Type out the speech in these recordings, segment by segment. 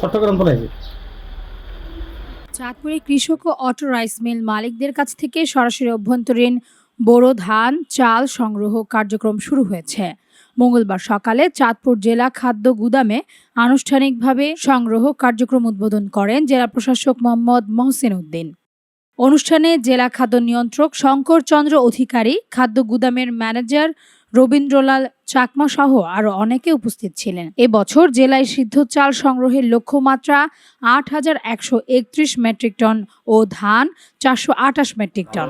চট্টগ্রাম পড়াইছে চাঁদপুরে কৃষক ও auto rice mill মালিকদের কাছ থেকে সরাসরি অভ্যন্তরীণ বোরো ধান, চাল সংগ্রহ কার্যক্রম শুরু হয়েছে। মঙ্গলবার সকালে চাঁদপুর জেলা খাদ্য গুদামে আনুষ্ঠানিকভাবে সংগ্রহ কার্যক্রম উদ্বোধন করেন জেলা প্রশাসক মোহাম্মদ মহসিন উদ্দিন। অনুষ্ঠানে জেলা খাদ্য নিয়ন্ত্রক শঙ্কর চন্দ্র অধিকারী, খাদ্য গুদামের ম্যানেজার রবীন্দ্রলাল চাকমা সহ আরও অনেকে উপস্থিত ছিলেন। এবছর জেলায় সিদ্ধ চাল সংগ্রহের লক্ষ্যমাত্রা আট হাজার একশো একত্রিশ মেট্রিক টন ও ধান চারশো আঠাশ মেট্রিক টন।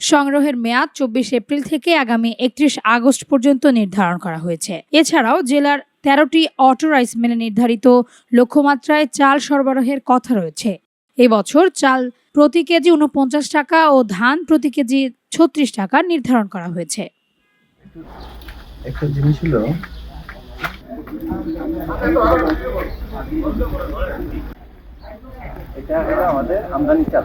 সংগ্রহের মেয়াদ চব্বিশ এপ্রিল থেকে আগামী একত্রিশ আগস্ট পর্যন্ত নির্ধারণ করা হয়েছে। এছাড়াও জেলার তেরোটি অটো রাইস মিলে নির্ধারিত লক্ষ্যমাত্রায় চাল সরবরাহের কথা রয়েছে। এবছর চাল প্রতি কেজি উনপঞ্চাশ টাকা ও ধান প্রতি কেজি ছত্রিশ টাকা নির্ধারণ করা হয়েছে। এটা আমাদের আমদানি চাল।